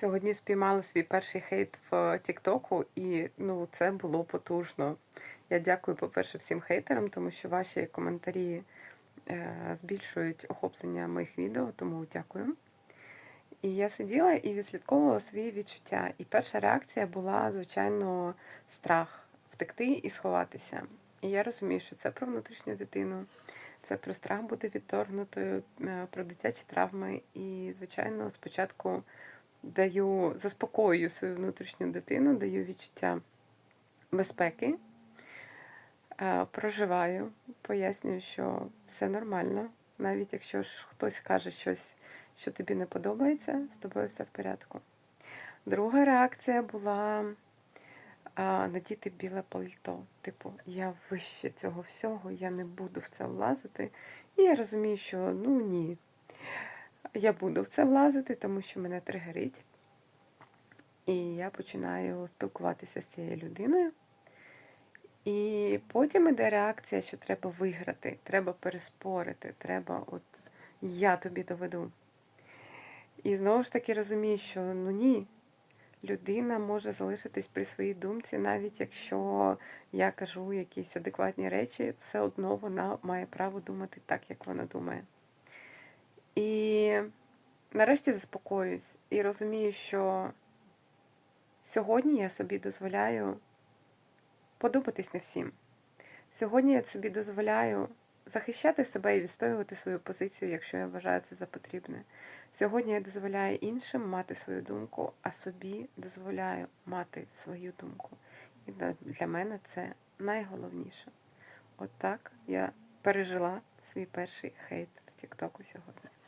Сьогодні спіймала свій перший хейт в Тіктоку, і ну, це було потужно. Я дякую, по-перше, всім хейтерам, тому що ваші коментарі е, збільшують охоплення моїх відео, тому дякую. І я сиділа і відслідковувала свої відчуття. І перша реакція була, звичайно, страх втекти і сховатися. І я розумію, що це про внутрішню дитину, це про страх бути відторгнутою, е, про дитячі травми. І, звичайно, спочатку даю, заспокоюю свою внутрішню дитину, даю відчуття безпеки, е, проживаю, пояснюю, що все нормально. Навіть якщо ж хтось каже щось, що тобі не подобається, з тобою все в порядку. Друга реакція була надіти біле пальто. Типу, я вище цього всього, я не буду в це влазити. І я розумію, що ну ні, я буду в це влазити, тому що мене тригерить. І я починаю спілкуватися з цією людиною. І потім іде реакція, що треба виграти, треба переспорити, треба, от я тобі доведу. І знову ж таки розумію, що ну ні, людина може залишитись при своїй думці, навіть якщо я кажу якісь адекватні речі, все одно вона має право думати так, як вона думає. І нарешті заспокоююсь і розумію, що сьогодні я собі дозволяю подобатись не всім. Сьогодні я собі дозволяю захищати себе і відстоювати свою позицію, якщо я вважаю це за потрібне. Сьогодні я дозволяю іншим мати свою думку, а собі дозволяю мати свою думку. І для мене це найголовніше. От я пережила свій перший хейт в Тіктоку сьогодні.